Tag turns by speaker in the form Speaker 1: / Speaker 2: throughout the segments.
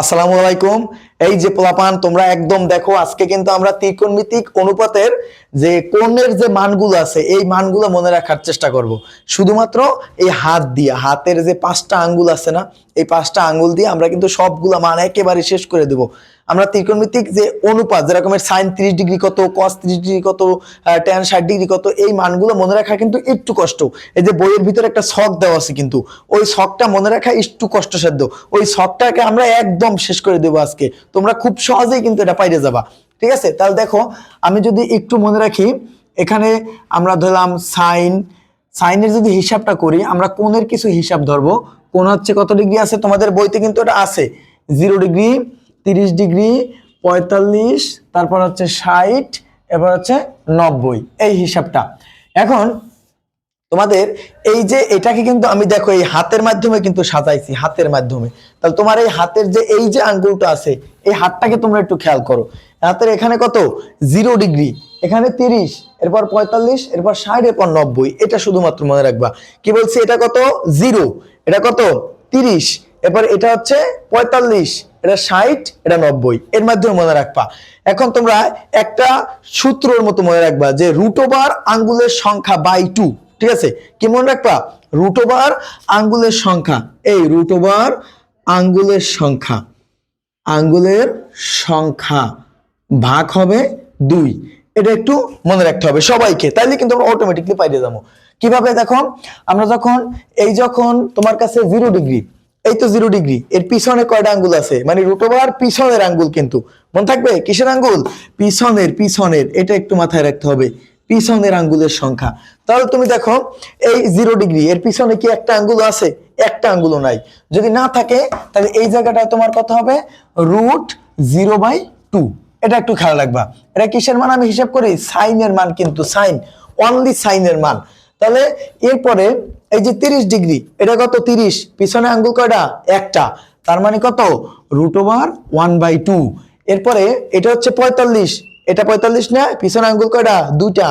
Speaker 1: আসসালামু আলাইকুম। এই যে পোলাপান, তোমরা একদম দেখো, আজকে কিন্তু আমরা ত্রিকোণমিতিক অনুপাতের যে কোণের যে মানগুলো আছে, এই মানগুলো মনে রাখার চেষ্টা করব। শুধুমাত্র এই হাত দিয়ে, হাতের যে পাঁচটা আঙ্গুল আছে না, এই পাঁচটা আঙ্গুল দিয়ে আমরা কিন্তু সবগুলো মান একেবারে শেষ করে দেব। আমরা ত্রিকোণমিতিক যে অনুপাত যেরকমের সাইন ত্রিশ ডিগ্রি কত কস ত্রিশ ডিগ্রি কত ট্যান ষাট ডিগ্রি কত, এই মানগুলো মনে রাখা কিন্তু একটু কষ্ট। এই যে বইয়ের ভিতরে একটা শখ দেওয়া আছে কিন্তু, ওই শখটা মনে রাখা একটু কষ্টসাধ্য। ওই শখটাকে আমরা একদম শেষ করে দেবো আজকে। তোমরা খুব সহজেই কিন্তু এটা পাইরে যাবা। ঠিক আছে? তাহলে দেখো, আমি যদি একটু মনে রাখি, এখানে আমরা ধরলাম সাইন সাইনের যদি হিসাবটা করি, আমরা কোণের কিছু হিসাব ধরবো। কোন হচ্ছে কত ডিগ্রি আছে? তোমাদের বইতে কিন্তু এটা আছে। জিরো ডিগ্রি তিরিশ ডিগ্রি, পঁয়তাল্লিশ, তারপর হচ্ছে ষাট, এবার হচ্ছে নব্বই। এই হিসাবটা। এখন তোমাদের এই যে এটাকে কিন্তু আমি দেখো, এই হাতের মাধ্যমে কিন্তু সাজাইছি, হাতের মাধ্যমে। তাহলে তোমার এই হাতের যে, এই যে আঙ্গুলটা আছে, এই হাতটাকে তোমরা একটু খেয়াল করো। হাতের এখানে কত? Zero degree. এখানে তিরিশ, এরপর পঁয়তাল্লিশ, এরপর ষাট, এরপর নব্বই। এটা শুধুমাত্র মনে রাখবা। কি বলছি? এটা কত? জিরো। এটা কত? তিরিশ। এরপর এটা হচ্ছে পঁয়তাল্লিশ। এটা ষাট, এটা নব্বই। এর মাধ্যমে মনে রাখবা। এখন তোমরা একটা সূত্রের মতো মনে রাখবা যে রুট ওভার আঙ্গুলের সংখ্যা বাই টু ঠিক আছে? কি মনে রাখবা? রুট ওভার আঙ্গুলের সংখ্যা। এই রুট ওভার আঙ্গুলের সংখ্যা। আঙ্গুলের সংখ্যা ভাগ হবে দুই। এটা একটু মনে রাখতে হবে সবাইকে, তাইলে কিন্তু আমরা অটোমেটিকলি পাইতে যাব। কীভাবে দেখো? আমরা যখন, এই যখন তোমার কাছে জিরো ডিগ্রি এই তো জিরো ডিগ্রি এর পিছনে কয়টা আঙ্গুল আছে? মানে রুট ওভার পিছনের আঙ্গুল কিন্তু। মনে থাকবে? কিসের আঙ্গুল? পিছনের পিছনের। এটা একটু মাথায় রাখতে হবে। পিছনের আঙ্গুলের সংখ্যা। তাহলে তুমি দেখো, এই জিরো ডিগ্রি এর পিছনে কি একটা আঙ্গুল আছে? একটা আঙ্গুলও নাই। যদি না থাকে, তাহলে এই জায়গাটায় তোমার কত হবে? রুট জিরো বাই টু এটা একটু খেয়াল রাখবা। এটা কিসের মান? আমি হিসাব করি সাইনের মান কিন্তু সাইন অনলি সাইনের মান। তাহলে এরপরে এই যে তিরিশ ডিগ্রি, এটা কত তিরিশ? পিছনে আঙ্গুল কয়টা? একটা। তার মানে কত? Root over one by two. এরপরে এটা হচ্ছে পঁয়তাল্লিশ। এটা পঁয়তাল্লিশ না, পিছনে আঙ্গুল কয়টা? দুইটা।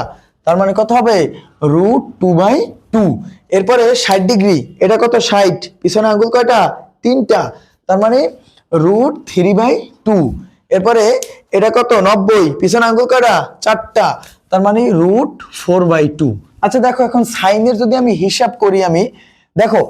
Speaker 1: তার মানে কত হবে? Root two by two. এরপরে ষাট ডিগ্রি, এটা কত? ষাট। পিছনে আঙ্গুল কয়টা? তিনটা। তার মানে রুট থ্রি বাই টু। এরপরে এটা কত? নব্বই। পিছনে আঙ্গুল কয়টা? চারটা। তার মানে রুট ফোর বাই টু। আচ্ছা দেখো, এখন সাইনের যদি আমি হিসাব করি আমি, দেখো,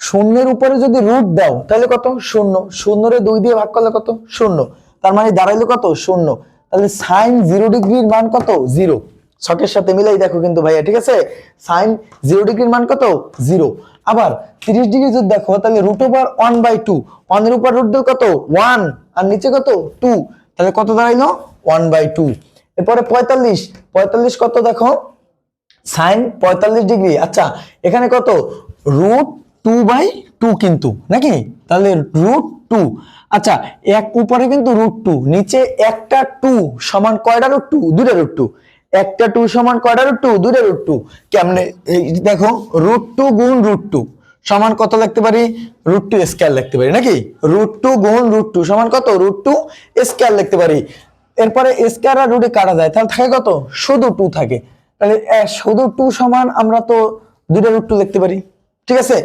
Speaker 1: শূন্যের উপরে যদি রুট দাও, তাহলে কত? শূন্য। শূন্যরে দুই দিয়ে ভাগ করলে কত? শূন্য। তার মানে দাঁড়াইলো কত? শূন্য। তাহলে সাইন জিরো ডিগ্রির মান কত? জিরো। শকের সাথে মিলাই দেখো কিন্তু ভাইয়া, ঠিক আছে? সাইন জিরো ডিগ্রির মান কত? জিরো। আবার তিরিশ ডিগ্রি যদি দেখো, তাহলে root over one by two. ওয়ানের উপর রুট দিল কত? ওয়ান। আর নিচে কত? টু। তাহলে কত দাঁড়াইলো? One by two. এরপরে পঁয়তাল্লিশ। পঁয়তাল্লিশ কত দেখো? সাইন পঁয়তাল্লিশ ডিগ্রি। আচ্ছা এখানে কত? রুট টু বাই টু কিন্তু, নাকি? তাহলে রুট টু। আচ্ছা এক উপরে কিন্তু রুট টু, নিচে একটা টু সমান কয়টা রুট টু? দুটা রুট টু। একটা টু সমান কয়টা রুট টু? দুটা রুট টু। কেমনে? দেখো, রুট টু গুণ রুট টু। সমান কত লিখতে পারি? রুট টু স্কোয়ার লিখতে পারি, নাকি? রুট টু গুণ রুট টু সমান কত? রুট টু স্কোয়ার লিখতে পারি। এরপরে স্কোয়ার আর রুটে কাটা যায়, তাহলে থাকে কত? শুধু টু থাকে। তাহলে শুধু টু সমান আমরা তো দুইটা রুট টু লিখতে পারি। ঠিক আছে?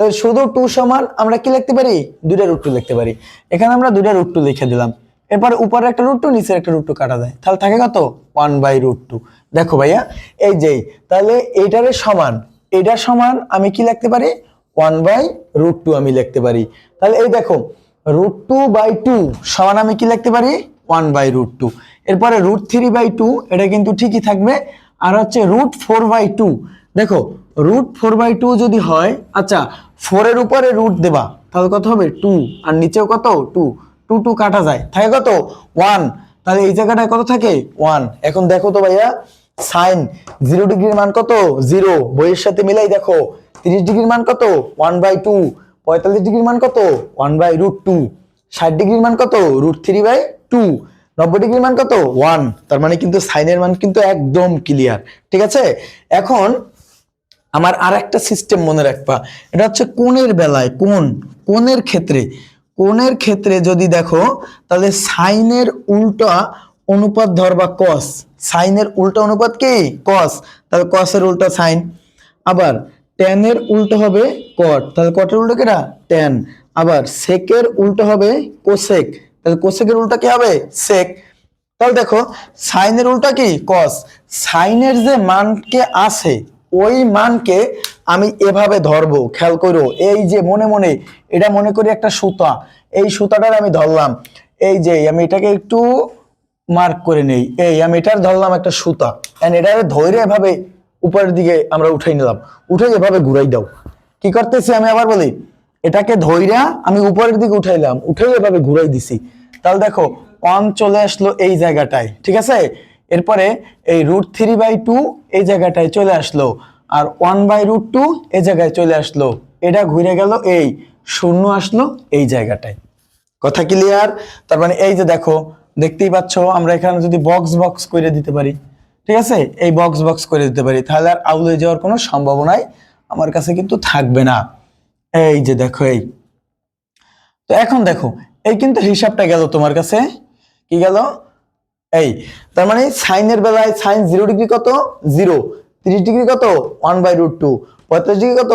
Speaker 1: তাহলে, শুধু টু সমান আমরা কি লিখতে পারি? দুইটা রুট টু লিখতে পারি। এখানে আমরা দুইটা রুট টু লিখে দিলাম। এরপরে উপরে একটা রুট টু নিচের একটা রুট টু কাটা যায়। তাহলে থাকে কত? ওয়ান বাই রুট টু দেখো ভাইয়া, এই যেই তাহলে এইটারে সমান। এইটার সমান আমি কি লিখতে পারি? ওয়ান বাই রুট টু আমি লিখতে পারি। তাহলে, এই দেখো রুট টু বাই টু সমান আমি কি লিখতে পারি? ওয়ান বাই রুট টু এরপরে রুট থ্রি বাই টু এটা কিন্তু ঠিকই থাকবে। আর হচ্ছে রুট ফোর বাই টু দেখো রুট ফোর বাই টু যদি হয় আচ্ছা ফোরের উপরে রুট দেবা, তাহলে কত হবে? টু আর নিচেও কত? টু টু টু কাটা যায়। থাকে কত? ওয়ান তাহলে এই জায়গাটায় কত থাকে? ওয়ান এখন দেখো তো ভাইয়া সাইন জিরো ডিগ্রির মান কত? জিরো বইয়ের সাথে মিলাই দেখো, তিরিশ ডিগ্রির মান কত? ওয়ান বাই টু পঁয়তাল্লিশ ডিগ্রির মান কত? ওয়ান বাই রুট টু ষাট ডিগ্রির মান কত? রুট থ্রি বাই টু নব্বই ডিগ্রির মান কত? ওয়ান তার মানে কিন্তু সাইনের মান কিন্তু একদম ক্লিয়ার ঠিক আছে? এখন আমার আর একটা সিস্টেম মনে রাখবা। এটা হচ্ছে কোণের বেলায়, কোণ, কোণের ক্ষেত্রে। কোণের ক্ষেত্রে যদি দেখো, তাহলে সাইনের উল্টা অনুপাত ধরবা কস সাইনের উল্টা অনুপাত কি? কস তাহলে কসের উল্টা সাইন। আবার ট্যানের উল্টো হবে কট তাহলে কটের উল্টো কেটা? ট্যান আবার সেকের উল্টো হবে কোসেক তাহলে কোসেকের উল্টা কি হবে? সেক তাহলে দেখো, সাইনের উল্টা কি? কস সাইনের যে মানকে আছে, ওই মানকে আমি এভাবে ধরবো, খেয়াল করো, এই যে মনে মনে, এটা মনে করি একটা সুতা, এই সুতাটার আমি ধরলাম, এই যে, আমি এটাকে একটু মার্ক করে নেই, এই, আমি এটার ধরলাম একটা সুতা এন্ড এটা ধৈর্য এভাবে উপরের দিকে আমরা উঠাই নিলাম, উঠে এভাবে ঘুরাই দাও। কি করতেছি আমি আবার বলি? এটাকে ধৈর্যা আমি উপরের দিকে উঠাইলাম, উঠেই এভাবে ঘুরাই দিছি। তাহলে দেখো অন চলে আসলো এই জায়গাটায়, ঠিক আছে? এরপরে এই রুট থ্রি বাই টু এই জায়গাটায় চলে আসলো, আর ওয়ান বাই রুট টু এই জায়গায় চলে আসলো। এটা ঘুরে গেল এই, শূন্য আসলো এই জায়গাটায়। কথা ক্লিয়ার তার মানে এই যে দেখো, দেখতেই পাচ্ছ, আমরা এখানে যদি বক্স বক্স করে দিতে পারি, ঠিক আছে? এই বক্স বক্স করে দিতে পারি, তাহলে আর আউলে যাওয়ার কোনো সম্ভাবনাই আমার কাছে কিন্তু থাকবে না। এই যে দেখো, এই। তো এখন দেখো, এই কিন্তু হিসাবটা গেল তোমার কাছে। কি গেল? এই, তার মানে সাইনের বেলায় সাইন জিরো ডিগ্রি কত? জিরো। তিরিশ ডিগ্রি কত? One by root two. পঁয়তাল্লিশ ডিগ্রি কত?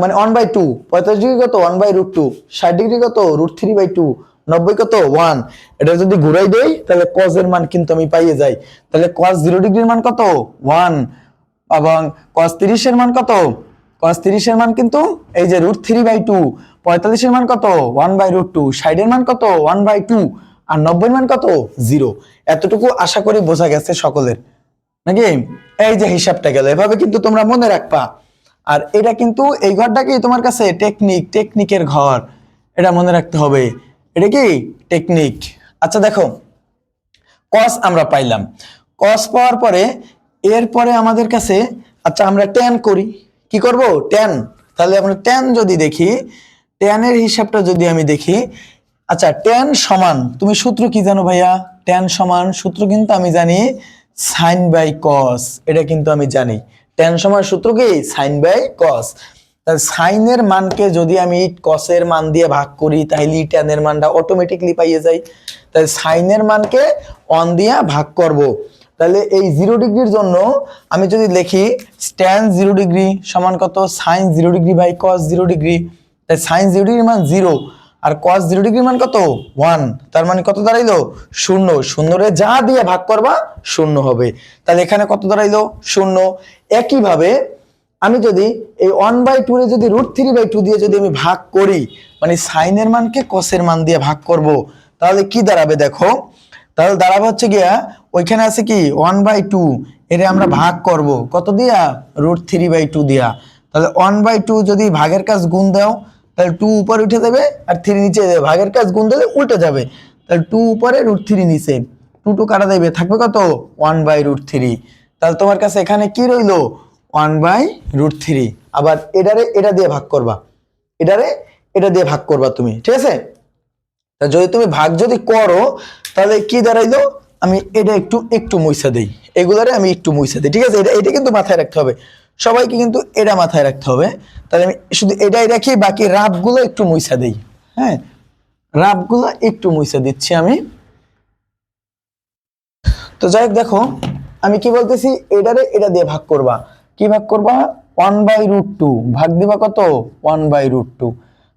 Speaker 1: মানে ওয়ান বাই টু। পঁয়তাল্লিশ ডিগ্রি কত? One by root two. ষাট ডিগ্রি কত? Root three by two. নব্বই কত? ওয়ান। এটা যদি ঘুরাই দেই, তাহলে কজ এর মান কিন্তু আমি পাইয়ে যাই। তাহলে কজ জিরো ডিগ্রির মান কত? ওয়ান। এবং কস তিরিশের মান কত? কস তিরিশের মান কিন্তু এই যে রুট থ্রি বাই টু পঁয়তাল্লিশের মান কত? ওয়ান বাই রুট টু ষাটের মান কত? ওয়ান বাই টু আর নব্বই মান কত? জিরো এতটুকু আশা করি বোঝা গেছে সকলের। নাকি? এই যে হিসাবটা গেল, এভাবে কিন্তু তোমরা মনে রাখবা। আর এটা কিন্তু এই ঘরটা কি তোমার কাছে টেকনিক টেকনিকের ঘর। এটা মনে রাখতে হবে। এটা কি? টেকনিক আচ্ছা দেখো। কস আমরা পাইলাম। কস পাওয়ার পরে, এরপরে আমাদের কাছে আচ্ছা আমরা ট্যান করি। কি করব? টেন তাহলে আমরা টেন যদি দেখি টেনের হিসাবটা যদি আমি দেখি আচ্ছা টেন সমান, তুমি সূত্র কি জানো ভাইয়া? টেন সমান, সূত্র কিন্তু আমি জানি সাইন বাই কস এটা কিন্তু আমি জানি। টেন সমান সূত্র কি? সাইন বাই কস তাহলে সাইনের মানকে যদি আমি কসের মান দিয়ে ভাগ করি, তাহলে টেনের মানটা অটোমেটিকলি পাইয়ে যাই। তাহলে সাইনের মানকে অন দিয়ে ভাগ করব। তাহলে এই জিরো ডিগ্রির জন্য আমি যদি লিখি স্ট্যান জিরো ডিগ্রি সমান কত? Sine zero degree by cos zero degree তাই সাইন জিরো ডিগ্রির মান জিরো আর কস জিরো ডিগ্রির মান কত? ওয়ান তার মানে কত দাঁড়াইলো? শূন্য। শূন্যরে যা দিয়ে ভাগ করবা, শূন্য হবে। তাহলে এখানে কত দাঁড়াইলো? শূন্য। একইভাবে আমি যদি এই ওয়ান বাই টু এ যদি রুট থ্রি বাই টু দিয়ে যদি আমি ভাগ করি মানে সাইনের মানকে কসের মান দিয়ে ভাগ করব, তাহলে কি দাঁড়াবে দেখো? তাহলে দাঁড়াবে হচ্ছে গিয়া ওইখানে আছে কি ওয়ান বাই টু এর আমরা ভাগ করব। কত দিয়া? রুট থ্রি বাই টু দিয়া। তাহলে ওয়ান বাই টু যদি ভাগের কাজ গুণ দাও তাহলে টু উপরে উঠে যাবে আর থ্রি নিচে যাবে। ভাগের কাজ গুণ দিলে উল্টে যাবে। তাহলে টু উপরে রুট থ্রি নিচে। টু টু কাটা দেবে। থাকবে কত? ওয়ান বাই রুট থ্রি তাহলে তোমার কাছে এখানে কি রইল? ওয়ান বাই রুট থ্রি আবার এটারে এটা দিয়ে ভাগ করবা। এটারে এটা দিয়ে ভাগ করবা তুমি। ঠিক আছে? তা যদি তুমি ভাগ যদি করো, তাহলে কি দাঁড়াইলো? আমি এটা একটু একটু মুইসা দেই। এগুলারে আমি একটু মুইসা দিই, ঠিক আছে? এটা এটা কিন্তু মাথায় রাখতে হবে। সবাইকে কিন্তু এটা মাথায় রাখতে হবে। তাহলে আমি শুধু এটাই রাখি, বাকি রাবগুলো একটু মুইসা দেই। হ্যাঁ? রাবগুলো একটু মুইসা দিচ্ছি আমি। তো যাই হোক, দেখো, আমি কি বলতেছি? এটারে এটা দিয়ে ভাগ করবা। কি ভাগ করবা? One by root two. ভাগ দিবা কত? One by root two.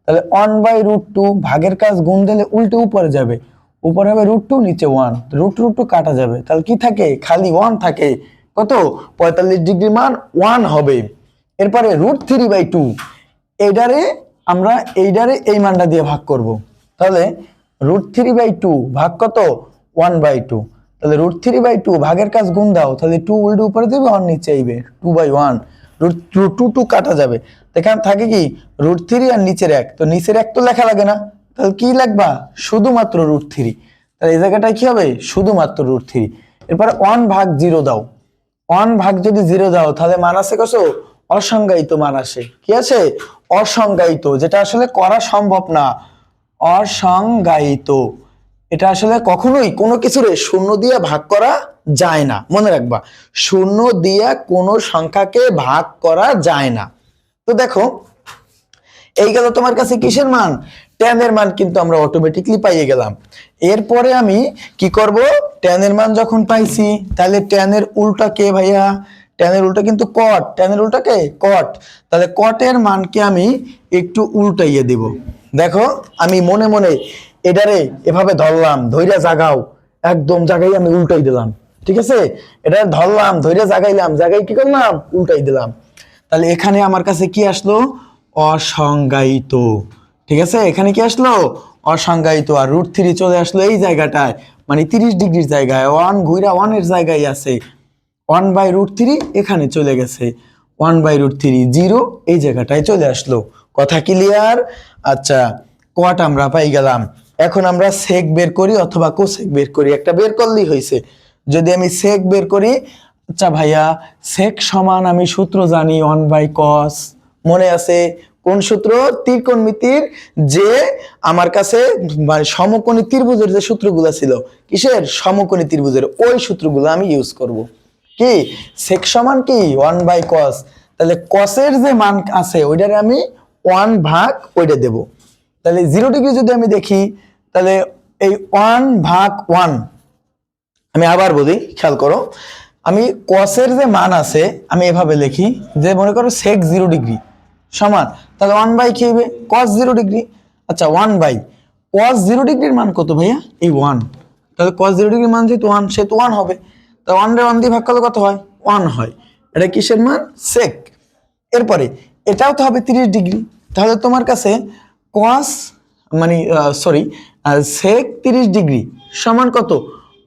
Speaker 1: তাহলে ওয়ান বাই রুট টু ভাগের কাজ গুণ দিলে উল্টে উপরে যাবে। উপরে হবে রুট টু নিচে ওয়ান রুট রুট টু কাটা যাবে। তাহলে কি থাকে? খালি ওয়ান থাকে। কত? পঁয়তাল্লিশ ডিগ্রি মান ওয়ান হবে। এরপরে রুট থ্রি বাই টু এইটারে আমরা এইটারে এই মানটা দিয়ে ভাগ করব। তাহলে রুট থ্রি বাই টু ভাগ কত? ওয়ান বাই টু তাহলে রুট থ্রি বাই টু ভাগের কাজ গুণ দাও। তাহলে টু উল্টে উপরে দেবে ওয়ান নিচে আইবে two by one root two two কাটা যাবে। এখানে থাকে কি, রুট থ্রি আর নিচের এক। তো নিচের এক তো লেখা লাগে না। তাহলে কি লাগবা শুধুমাত্র রুট থ্রি তাহলে এই জায়গাটায় কি হবে? শুধুমাত্র রুট থ্রি এরপরে ওয়ান ভাগ জিরো দাও। ওয়ান ভাগ যদি জিরো দাও, তাহলে মান আছে কত? অসংজ্ঞায়িত মান আসে। কি আছে? অসংজ্ঞায়িত, যেটা আসলে করা সম্ভব না। অসংজ্ঞায়িত। এটা আসলে কখনোই কোনো কিছুরে শূন্য দিয়ে ভাগ করা যায় না। মনে রাখবা, শূন্য দিয়ে কোনো সংখ্যাকে ভাগ করা যায় না। তো দেখো, এই গেল তোমার কাছে কিসের মান? এর মান কিন্তু আমরা অটোমেটিকলি পাইয়ে গেলাম। এরপরে আমি কি করব? এর মান যখন পাইছি, তাহলে এর উল্টা কে ভাইয়া? এর উল্টা কিন্তু কট এর উল্টা কে? কট তাহলে কটের মানকে আমি একটু উল্টাইয়ে দিব। দেখো, আমি মনে মনে এটারে এভাবে ধরলাম ধৈর্য জাগাও, একদম জাগাই আমি উল্টাই দিলাম, ঠিক আছে? এটা ধরলাম ধৈর্য জাগাইলাম, জাগাই কি করলাম? উল্টাই দিলাম। তাহলে এখানে আমার কাছে কি আসলো? অসংজ্ঞায়িত, ঠিক আছে? এখানে কি আসলো? অসংজ্ঞায়িত, আর রুট থ্রি চলে আসলো এই জায়গাটায় মানে তিরিশ ডিগ্রির জায়গায় ওয়ান ঘুরা ওয়ানের জায়গায় আছে। ওয়ান বাই রুট থ্রি এখানে চলে গেছে। One by root three zero এই জায়গাটায় চলে আসলো। কথা ক্লিয়ার আচ্ছা কোয়াট আমরা পাই গেলাম। এখন আমরা সেক বের করি অথবা কোসেক বের করি। একটা বের করলেই হয়েছে যদি আমি সেক বের করি আচ্ছা ভাইয়া সেক সমান আমি সূত্র জানি ওয়ান বাই কস মনে আছে কোন সূত্র? ত্রিকোণমিতির যে আমার কাছে মানে সমকোণী ত্রিভুজের যে সূত্রগুলো ছিল। কিসের? সমকোণী ত্রিভুজের। ওই সূত্রগুলো আমি ইউজ করব। কি? সেক সমান কি? ওয়ান বাই কস তাহলে কসের যে মান আছে, ওইটারে আমি ওয়ান ভাগ ওইটা দেব। তাহলে জিরো ডিগ্রি যদি আমি দেখি, তাহলে এই ওয়ান ভাগ ওয়ান আমি আবার বলি, খেয়াল করো, আমি কসের যে মান আছে, আমি এভাবে লিখি, যে মনে করো সেক জিরো ডিগ্রি সমান, তাহলে ওয়ান বাই কি হবে? কস জিরো ডিগ্রি আচ্ছা ওয়ান বাই কস জিরো ডিগ্রির মান কত ভাইয়া? এই ওয়ান তাহলে কস জিরো ডিগ্রির মান যেহেতু ওয়ান সে তো ওয়ান হবে, তা ওয়ান রে ওয়ান দিয়ে ভাগ করলে কত হয়? ওয়ান হয়, এটা কিসের মান? সেক এরপরে, এটাও তো হবে তিরিশ ডিগ্রি তাহলে তোমার কাছে কস মানে সরি সেক তিরিশ ডিগ্রি সমান কত?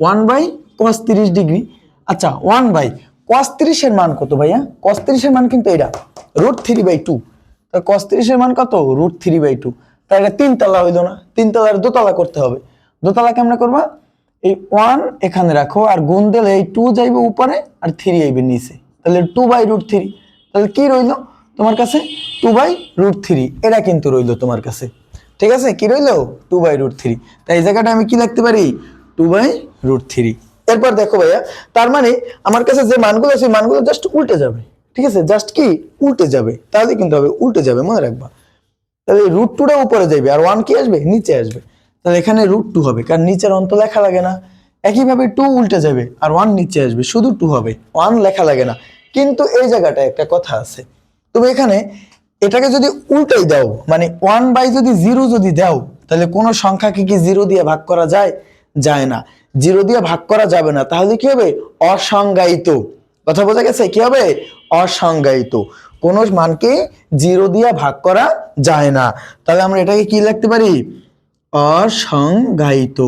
Speaker 1: ওয়ান বাই কস তিরিশ ডিগ্রি। আচ্ছা ওয়ান বাই কস তিরিশের মান কত ভাইয়া? কস তিরিশের মান কিন্তু এটা রুট থ্রি বাই টু তা কস তিরিশের মান কত? রুট থ্রি বাই টু তা এটা তিনতলা হইল না, তিনতলার দোতলা করতে হবে। দোতলা কেমন করবা? এই ওয়ান এখানে রাখো, আর গুণ দিলে এই টু যাইবে উপরে, আর থ্রি আইবে নিচে। তাহলে টু বাই রুট থ্রি তাহলে কি রইল? তোমার কাছে? টু বাই রুট থ্রি এটা কিন্তু রইল তোমার কাছে। ঠিক আছে? কি রইল? টু বাই রুট থ্রি তাই এই জায়গাটা আমি কি লিখতে পারি? টু বাই রুট থ্রি এরপর দেখো ভাইয়া, তার মানে আমার কাছে যে মানগুলো আছে মানগুলো জাস্ট উল্টে যাবে। ঠিক আছে? জাস্ট কি? উল্টে যাবে। তাহলে কিন্তু হবে উল্টে যাবে, মনে রাখবা। তাহলে রুট টুটা উপরে যাবে আর ওয়ান কি আসবে? নিচে আসবে। তাহলে এখানে রুট টু হবে, কারণ নিচের অন্ত লেখা লাগে না। একইভাবে টু উল্টে যাবে, আর ওয়ান নিচে আসবে, শুধু টু হবে। ওয়ান লেখা লাগে না। কিন্তু এই জায়গাটায় একটা কথা আছে। তুমি এখানে এটাকে যদি উল্টাই দাও মানে ওয়ান বাই যদি জিরো যদি দাও, তাহলে কোনো সংখ্যাকে কি জিরো দিয়ে ভাগ করা যায়? যায় না। জিরো দিয়ে ভাগ করা যাবে না। তাহলে কি হবে? অসংজ্ঞায়িত। কথা বোঝা গেছে? কি হবে? অসংজ্ঞায়িত। কোনো মানকে জিরো দিয়ে ভাগ করা যায় না। তাহলে আমরা এটাকে কি লিখতে পারি? অসংজ্ঞায়িত।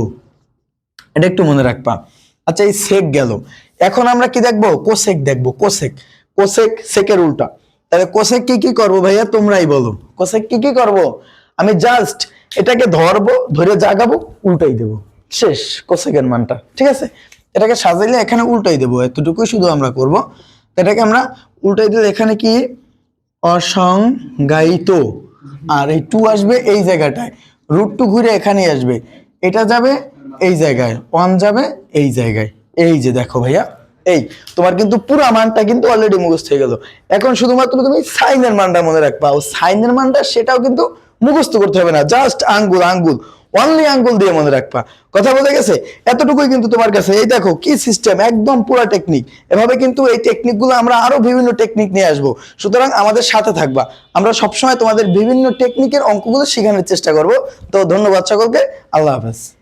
Speaker 1: এটা একটু মনে রাখবা। আচ্ছা এই সেক গেল। এখন আমরা কি দেখব? কোসেক দেখব। কোসেক কোসেক সেকের উল্টা। তাহলে কোসেক কি কি করব ভাইয়া? তোমরাই বলো। কোসেক কি কি করব? আমি জাস্ট এটাকে ধরবো, ধরে জাগাবো, উল্টাই দেবো। শেষ কোসেকের মানটা। ঠিক আছে? এটাকে সাজাইলে এখানে উল্টাই দেবো। এতটুকুই শুধু আমরা করব। এটাকে আমরা উল্টাই দিলে এখানে কি? অসংজ্ঞায়িত। আর এই টু আসবে এই জায়গাটায়। রুট টু ঘুরে এখানেই আসবে। এটা যাবে এই জায়গায়। ওয়ান যাবে এই জায়গায়। এই যে দেখো ভাইয়া। এই, তোমার কিন্তু পুরো মানটা কিন্তু অলরেডি মুখস্থ হয়ে গেল। এখন শুধুমাত্র তুমি সাইনের মানটা মনে রাখবা। ও সাইনের মানটা সেটাও কিন্তু মুখস্থ করতে হবে না। জাস্ট আঙ্গুল আঙ্গুল অনলি আঙ্গুল দিয়ে মনে রাখবা। কথা বলে গেছে? এতটুকুই কিন্তু তোমার কাছে। এই দেখো, কি সিস্টেম একদম পুরো টেকনিক এভাবে কিন্তু এই টেকনিকগুলো আমরা আরও বিভিন্ন টেকনিক নিয়ে আসব। সুতরাং আমাদের সাথে থাকবা। আমরা সবসময় তোমাদের বিভিন্ন টেকনিকের অঙ্কগুলো শেখানোর চেষ্টা করব। তো ধন্যবাদ সকলকে। আল্লাহ হাফেজ।